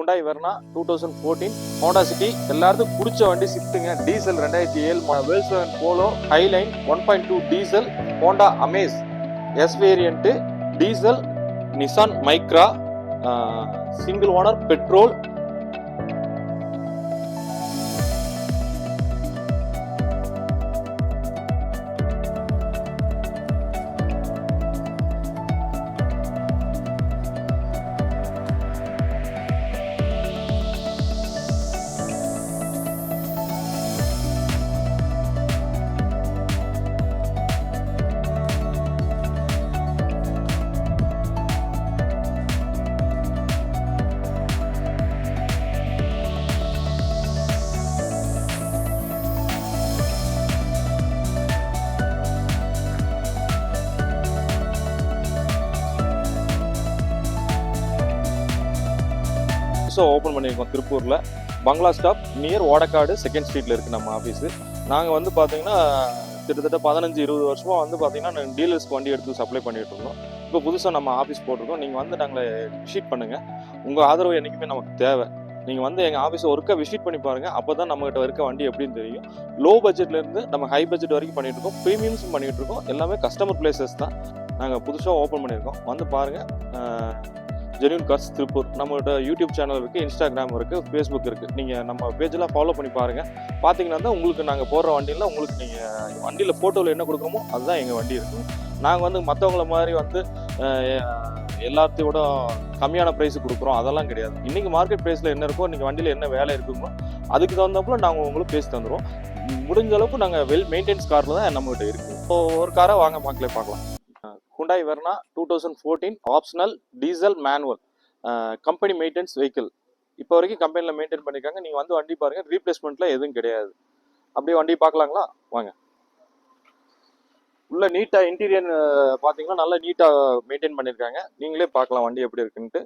Hyundai Verna two thousand fourteen Honda City. எல்லாருக்கும் பிடிச்ச வண்டி ஸ்விஃப்ட்டுங்க டீசல் ரெண்டாயிரத்தி ஏழு Volks Polo Highline one point two diesel Honda Amaze S variant diesel Nissan Micra single owner petrol புதுசாக open பண்ணியிருக்கோம் திருப்பூரில். பங்களா ஸ்டாப் நியர் ஓடக்காடு செகண்ட் ஸ்ட்ரீட்டில் இருக்குது நம்ம ஆஃபீஸு நாங்கள் வந்து பார்த்தீங்கன்னா கிட்டத்தட்ட பதினஞ்சு இருபது வருஷமாக வந்து பார்த்தீங்கன்னா டீலர்ஸ்க்கு வண்டி எடுத்து சப்ளை பண்ணிட்டு இருந்தோம். இப்போ புதுசாக நம்ம ஆஃபீஸ் போட்டிருக்கோம். நீங்கள் வந்து நாங்களை விசிட் பண்ணுங்கள் உங்கள் ஆதரவு என்றைக்குமே நமக்கு தேவை. நீங்கள் வந்து எங்கள் ஆஃபீஸை ஒருக்கா விசிட் பண்ணி பாருங்கள் அப்போ தான் நம்மகிட்ட இருக்க வண்டி எப்படின்னு தெரியும். லோ பட்ஜெட்லேருந்து நம்ம ஹை பட்ஜெட் வரைக்கும் பண்ணிகிட்டு இருக்கோம். ப்ரீமியம்ஸும் பண்ணிகிட்டு இருக்கோம். எல்லாமே கஸ்டமர் பிளேசஸ் தான். நாங்கள் புதுசாக ஓப்பன் பண்ணியிருக்கோம். வந்து பாருங்கள் ஜெனியூன் கார்ஸ் திருப்பூர். நம்மகிட்ட யூடியூப் சேனல் இருக்குது இன்ஸ்டாகிராம் இருக்குது ஃபேஸ்புக் இருக்குது நீங்கள் நம்ம பேஜெலாம் ஃபாலோ பண்ணி பாருங்கள் பார்த்தீங்கன்னா தான் உங்களுக்கு நாங்கள் போடுற வண்டியில் உங்களுக்கு நீங்கள் வண்டியில் ஃபோட்டோவில் என்ன கொடுக்குறோமோ அதுதான் எங்கள் வண்டி இருக்கும் நாங்கள் வந்து மற்றவங்கள மாதிரி வந்து எல்லாத்தையும் எல்லாத்தையோட கம்மியான ப்ரைஸ் கொடுக்குறோம். அதெல்லாம் கிடையாது. இன்றைக்கி மார்க்கெட் ப்ரைஸில் என்ன இருக்கோ இன்றைக்கி வண்டியில் என்ன வேலை இருக்குங்களோ அதுக்கு தகுந்தப்போ நாங்கள் உங்களுக்கு பேசி தந்துடுவோம் முடிஞ்ச அளவுக்கு நாங்கள் வெல் மெயின்டெனன்ஸ் காரில் தான் நம்மகிட்ட இருக்குது இப்போ ஒரு காரை வாங்க பார்க்கலே பார்க்கலாம். Hyundai Verna two thousand fourteen optional diesel manual company maintenance vehicle இப்போ வரைக்கும் கம்பெனியில் மெயின்டைன் பண்ணியிருக்காங்க நீங்கள் வந்து வண்டி பாருங்கள் ரீப்ளேஸ்மெண்ட்டில் எதுவும் கிடையாது. அப்படியே வண்டி பார்க்கலாங்களா? வாங்க. உள்ள நீட்டாக இன்டீரியர் பார்த்தீங்கன்னா நல்லா நீட்டாக மெயின்டைன் பண்ணியிருக்காங்க நீங்களே பார்க்கலாம் வண்டி எப்படி இருக்குன்ட்டு.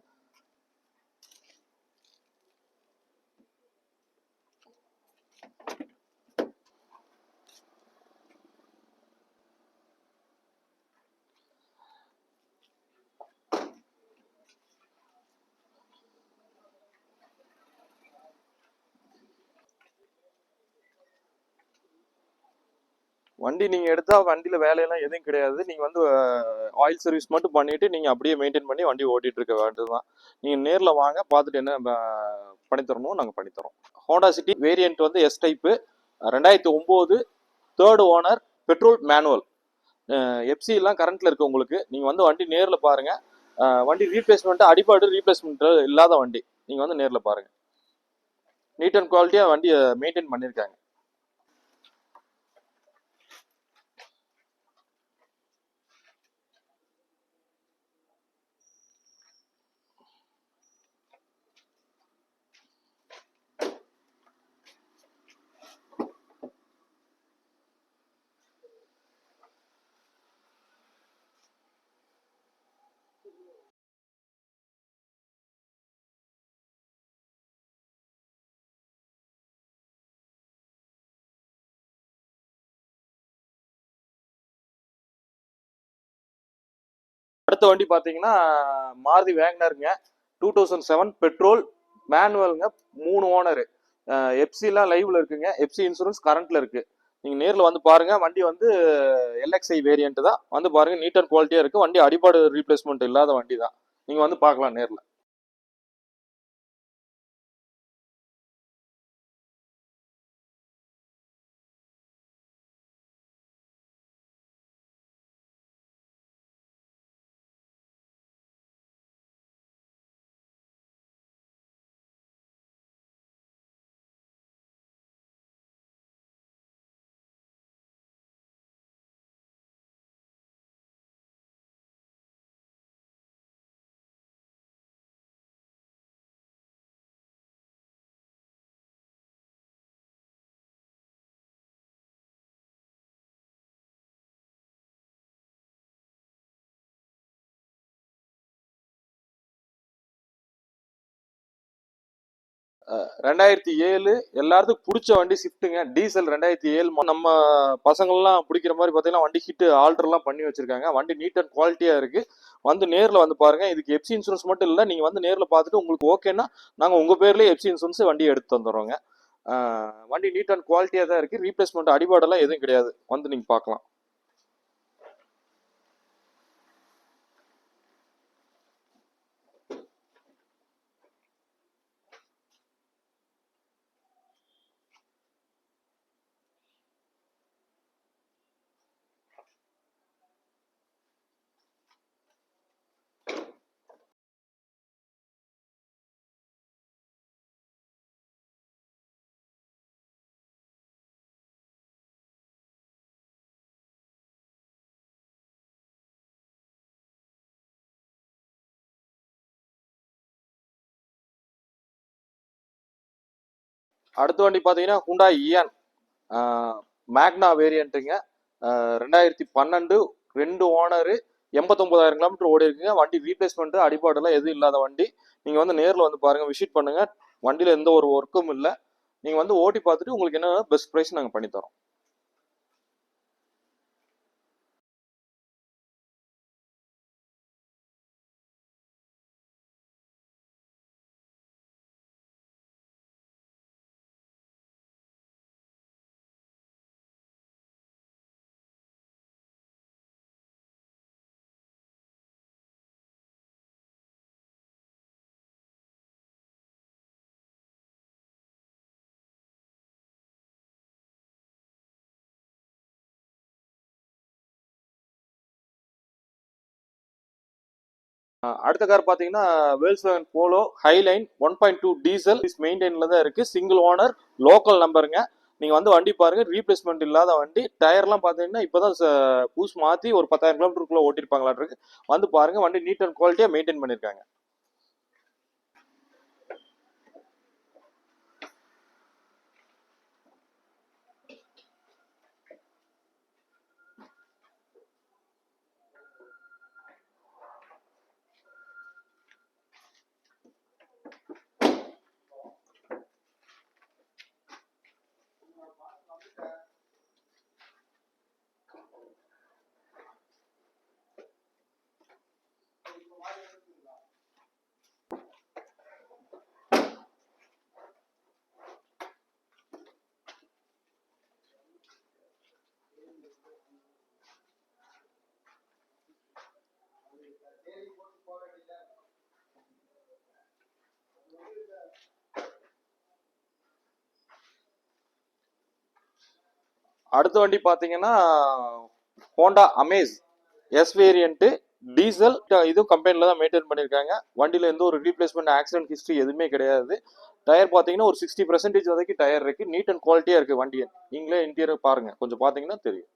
வண்டி நீங்கள் எடுத்தால் வண்டியில் வேலையெல்லாம் எதுவும் கிடையாது. நீங்கள் வந்து ஆயில் சர்வீஸ் மட்டும் பண்ணிவிட்டு நீங்கள் அப்படியே மெயின்டைன் பண்ணி வண்டி ஓட்டிகிட்டு இருக்க வேண்டியது தான் நீங்கள் நேரில் வாங்க பார்த்துட்டு என்ன பண்ணித்தரணும் நாங்கள் பண்ணித்தரோம் ஹோண்டா சிட்டி வேரியண்ட் வந்து எஸ் டைப்பு ரெண்டாயிரத்தி ஒம்பது தேர்டு ஓனர் பெட்ரோல் மேனுவல் எஃப்சிலாம் கரண்ட்டில் இருக்குது உங்களுக்கு. நீங்கள் வந்து வண்டி நேரில் பாருங்கள் வண்டி ரீப்ளேஸ்மெண்ட்டு அடிப்பாடு ரீப்ளேஸ்மெண்ட் இல்லாத வண்டி. நீங்கள் வந்து நேரில் பாருங்கள் நீட் அண்ட் குவாலிட்டியாக வண்டியை மெயின்டைன் பண்ணியிருக்காங்க அடுத்த வண்டி பார்த்தீங்கன்னா மாருதி வேக்னருங்க. டூ தௌசண்ட் செவன் பெட்ரோல் மேனுவலுங்க மூணு ஓனரு எஃப்சிலாம் லைவ்ல இருக்குங்க. எஃப்சி இன்சூரன்ஸ் கரண்ட்ல இருக்கு. நீங்கள் நேரில் வந்து பாருங்கள் வண்டி வந்து எல்எக்ஸ்ஐ வேரியன்ட் தான். வந்து பாருங்கள் நீட் அண்ட் குவாலிட்டியாக இருக்குது வண்டி அடிபாடு ரீப்ளேஸ்மெண்ட் இல்லாத வண்டி தான். நீங்கள் வந்து பார்க்கலாம் நேரில். ரெண்டாயிரத்தி ஏழு எல்லாத்துக்கும் பிடிச்ச வண்டி ஷிஃப்ட்டுங்க. டீசல் ரெண்டாயிரத்தி ஏழு நம்ம பசங்கள்லாம் பிடிக்கிற மாதிரி பார்த்தீங்கன்னா வண்டி ஹிட்டு ஆல்டர்லாம் பண்ணி வச்சிருக்காங்க. வண்டி நீட் அண்ட் குவாலிட்டியாக இருக்குது வந்து நேரில் வந்து பாருங்க. இதுக்கு எப்சி இன்சூரன்ஸ் மட்டும் இல்லை நீங்கள் வந்து நேரில் பார்த்துட்டு உங்களுக்கு ஓகேன்னா நாங்கள் உங்கள் பேர்லேயே எப்சி இன்சூரன்ஸ் வண்டி எடுத்து தந்துடுறோங்க வண்டி நீட் அண்ட் குவாலிட்டியாக தான் இருக்குது ரீப்ளேஸ்மெண்ட் அடிபாடெல்லாம் எதுவும் கிடையாது. வந்து நீங்கள் பார்க்கலாம் அடுத்த வண்டி பார்த்தீங்கன்னா ஹுண்டா இயான் மேக்னா வேரியண்ட்டுங்க ரெண்டாயிரத்தி பன்னெண்டு ரெண்டு ஓனரு எண்பத்தொம்பதாயிரம் கிலோமீட்டர் ஓடி இருக்குங்க. வண்டி ரீப்ளேஸ்மெண்ட் அடிப்பாடெல்லாம் எதுவும் இல்லாத வண்டி. நீங்கள் வந்து நேரில் வந்து பாருங்கள் விசிட் பண்ணுங்கள் வண்டியில் எந்த ஒரு ஒர்க்கும் இல்லை. நீங்கள் வந்து ஓட்டி பார்த்துட்டு உங்களுக்கு என்ன பெஸ்ட் ப்ரைஸ் நாங்கள் பண்ணித்தரோம். அடுத்த கார் பார்த்தீங்கன்னா Volkswagen Polo Highline one point two diesel is மெயின்டைனில் தான் இருக்குது சிங்கிள் ஓனர் லோக்கல் நம்பருங்க நீங்கள் வந்து வண்டி பாருங்கள் ரீப்ளேஸ்மெண்ட் இல்லாத வண்டி. டயர்லாம் பார்த்தீங்கன்னா இப்போ தான் பூஸ் மாற்றி ஒரு பத்தாயிரம் கிலோமீட்டருக்குள்ளே ஓட்டிருப்பாங்களாட்டிருக்கு வந்து பாருங்கள் வண்டி நீட் அண்ட் குவாலிட்டியாக மெயின்டைன் பண்ணியிருக்காங்க அடுத்த வண்டி பார்த்தீங்கன்னா Honda Amaze S variant diesel இதுவும் கம்பெனியில் தான் மெயின்டைன் பண்ணியிருக்காங்க வண்டியில் எந்த ஒரு ரீப்ளேஸ்மெண்ட் ஆக்சிடென்ட் ஹிஸ்ட்ரி எதுவுமே கிடையாது. டயர் பார்த்தீங்கன்னா ஒரு சிக்ஸ்டி பர்சன்டேஜ் வரைக்கும் டயர் இருக்குது நீட் அண்ட் குவாலிட்டியாக இருக்குது வண்டியை நீங்களே இன்டீரியர் பாருங்கள் கொஞ்சம் பார்த்தீங்கன்னா தெரியும்.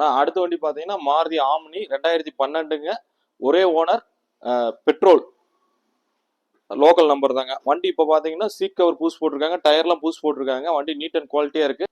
நான் அடுத்த வண்டி பார்த்தீங்கன்னா மாருதி ஆம்னி ரெண்டாயிரத்தி பன்னெண்டுங்க. ஒரே ஓனர் பெட்ரோல் லோக்கல் நம்பர் தாங்க. வண்டி இப்போ பார்த்தீங்கன்னா சீட் கவர் பூஸ் போட்டிருக்காங்க டயர்லாம் பூஸ் போட்டிருக்காங்க. வண்டி நீட் அண்ட் குவாலிட்டியாக இருக்குது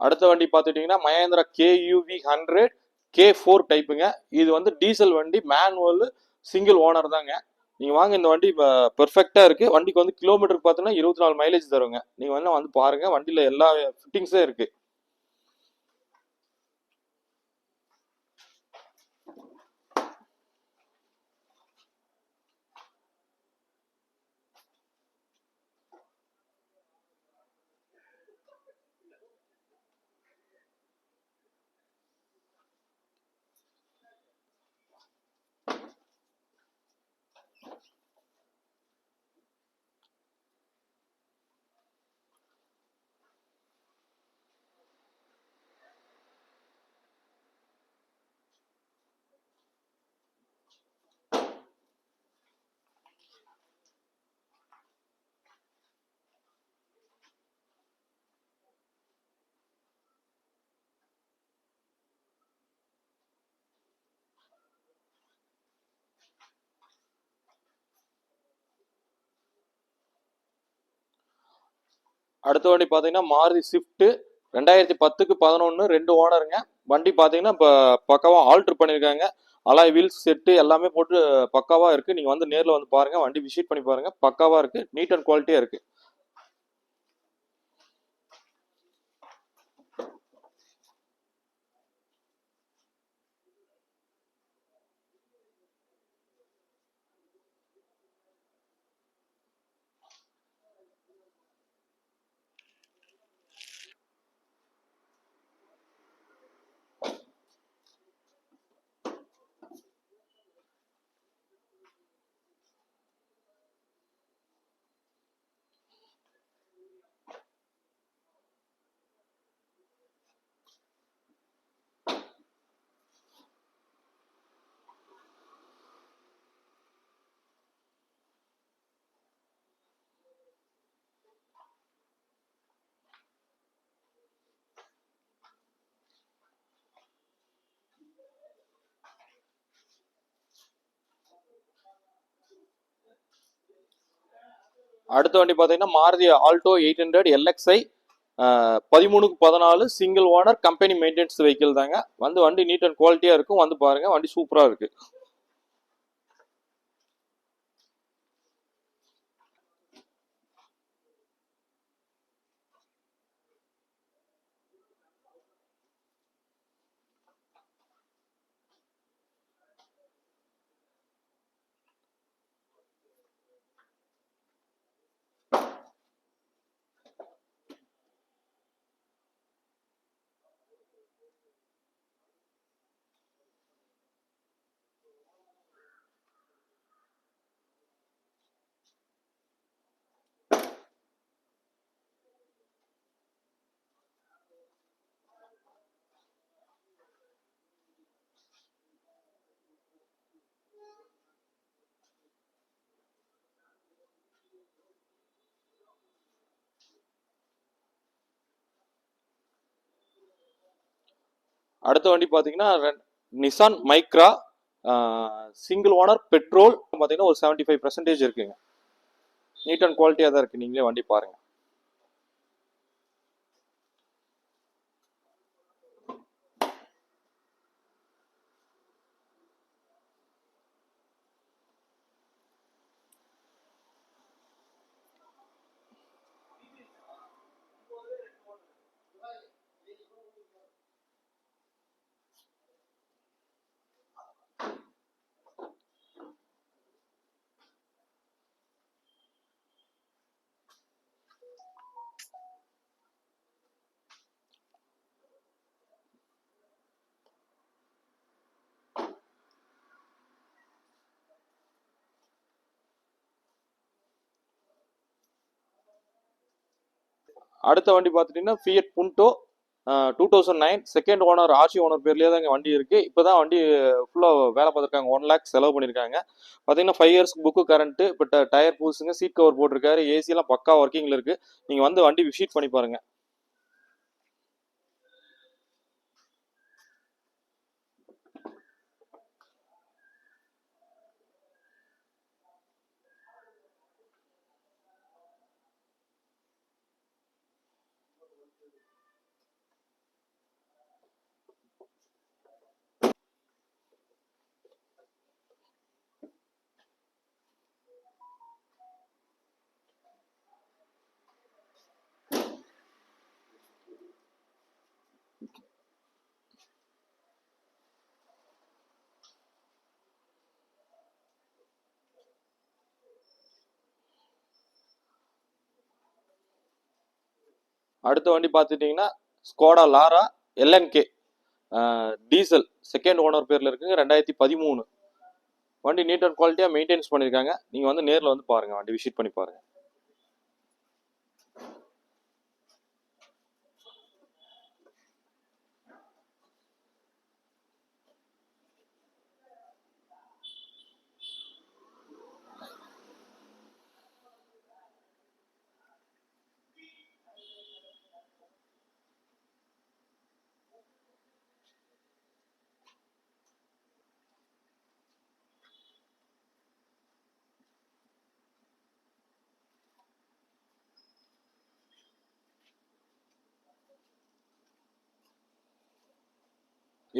அடுத்த வண்டி பார்த்துட்டிங்கன்னா Mahindra KUV hundred K four டைப்புங்க இது வந்து டீசல் வண்டி மேனுவல் சிங்கிள் ஓனர் தாங்க. நீங்கள் வாங்க இந்த வண்டி பெர்ஃபெக்டாக இருக்குது வண்டிக்கு வந்து கிலோமீட்டருக்கு பார்த்தீங்கன்னா இருபத்தி நாலு மைலேஜ் தருங்க. நீங்கள் வந்து வந்து பாருங்கள் வண்டியில் எல்லா ஃபிட்டிங்ஸும் இருக்குது அடுத்த வண்டி பார்த்தீங்கன்னா மாருதி ஸ்விஃப்ட்டு ரெண்டாயிரத்தி பத்துக்கு பதினொன்று ரெண்டு ஓனருங்க. வண்டி பார்த்தீங்கன்னா இப்போ பக்காவாக ஆல்ட்ரு பண்ணியிருக்காங்க. அலாய் வீல்ஸ் செட்டு எல்லாமே போட்டு பக்காவாக இருக்குது நீங்கள் வந்து நேரில் வந்து பாருங்கள் வண்டி விசிட் பண்ணி பாருங்கள் பக்காவாக இருக்குது நீட் அண்ட் குவாலிட்டியாக இருக்குது அடுத்த வண்டி பார்த்தீங்கன்னா Maruti Alto eight hundred LXI பதிமூணுக்கு பதினாலு single owner company maintenance vehicle தாங்க. வந்து வண்டி நீட் அண்ட் குவாலிட்டியாக இருக்கும். வந்து பாருங்க வண்டி சூப்பராக இருக்கு. அடுத்த வண்டி பார்த்தீங்கன்னா Nissan Micra single owner petrol பார்த்தீங்கன்னா ஒரு செவன்ட்டி ஃபைவ் பர்சன்டேஜ் இருக்குங்க நீட் அண்ட் குவாலிட்டியாக தான் இருக்குது நீங்களே வண்டி பாருங்கள் அடுத்த வண்டி பார்த்துட்டீங்கன்னா Fiat Punto two thousand nine second owner RC owner பேர்லேயே தான் இங்கே வண்டி இருக்குது இப்போ தான் வண்டி ஃபுல்லாக வேலை பார்த்துருக்காங்க. ஒன் லேக் செலவு பண்ணியிருக்காங்க. பார்த்தீங்கன்னா ஃபைவ் இயர்ஸ் புக்கு கரண்ட்டு இப்போ டயர் புதுசுங்க சீட் கவர் போட்டிருக்காரு. ஏசியெலாம் பக்கா ஒர்க்கிங்கில் இருக்குது நீங்கள் வந்து வண்டி விசிட் பண்ணி பாருங்கள் அடுத்த வண்டி பார்த்துட்டிங்கன்னா Skoda Laura LNK diesel second owner பேரில் இருக்குங்க ரெண்டாயிரத்தி பதிமூணு. வண்டி நீட் அண்ட் குவாலிட்டியாக மெயின்டைன்ஸ் பண்ணியிருக்காங்க நீங்கள் வந்து நேரில் வந்து பாருங்கள் வண்டி விசிட் பண்ணி பாருங்கள்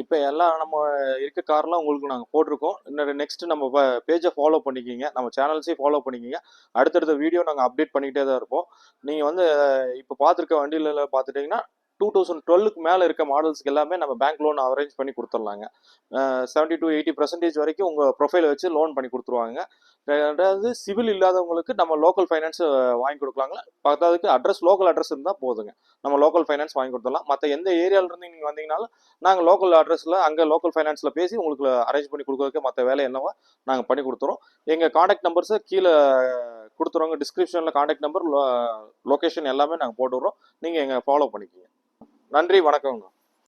இப்போ எல்லாம் நம்ம இருக்க கார்லாம் உங்களுக்கு நாங்கள் போட்டிருக்கோம். இன்னும் நெக்ஸ்ட் நம்ம பேஜை ஃபாலோ பண்ணிக்கிங்க. நம்ம சேனல்ஸையும் ஃபாலோ பண்ணிக்கிங்க. அடுத்தடுத்த வீடியோ நாங்கள் அப்டேட் பண்ணிக்கிட்டே தான் இருப்போம். நீங்கள் வந்து இப்போ பார்த்துருக்க வண்டியில் பார்த்துட்டிங்கன்னா டூ தௌசண்ட் டுவெல்லுக்கு மேலே இருக்க மாடல்ஸ்க்கு எல்லாமே நம்ம பேங்க் லோன் அரேஞ்ச் பண்ணி கொடுத்துர்லாங்க செவன்ட்டி டு எயிட்டி பர்சன்டேஜ் வரைக்கும் உங்கள் ப்ரொஃபைலை வச்சு லோன் பண்ணி கொடுத்துருவாங்க. ரெண்டாவது சிவில் இல்லாதவங்களுக்கு நம்ம லோக்கல் ஃபைனான்ஸ் வாங்கி கொடுக்கலாங்களா பத்தாவதுக்கு அட்ரஸ் லோக்கல் அட்ரஸ் இருந்தால் போதுங்க. நம்ம லோக்கல் ஃபைனான்ஸ் வாங்கி கொடுத்துடலாம். மற்ற எந்த ஏரியாவிலேருந்து நீங்கள் வந்தீங்கனாலும் நாங்கள் லோக்கல் அட்ரஸில் அங்கே லோக்கல் ஃபைனான்ஸில் பேசி உங்களுக்கு அரேஞ்ச் பண்ணி கொடுக்குறதுக்கு மற்ற வேலை என்னவோ நாங்கள் பண்ணி கொடுத்துறோம். எங்கள் காண்டாக்ட் நம்பர்ஸை கீழே கொடுத்துருவாங்க டிஸ்கிரிப்ஷனில் காண்டாக்ட் நம்பர் லொக்கேஷன் எல்லாமே நாங்கள் போட்டுடுறோம். நீங்கள் எங்கள் ஃபாலோ பண்ணிக்கிங்க. நன்றி வணக்கங்க.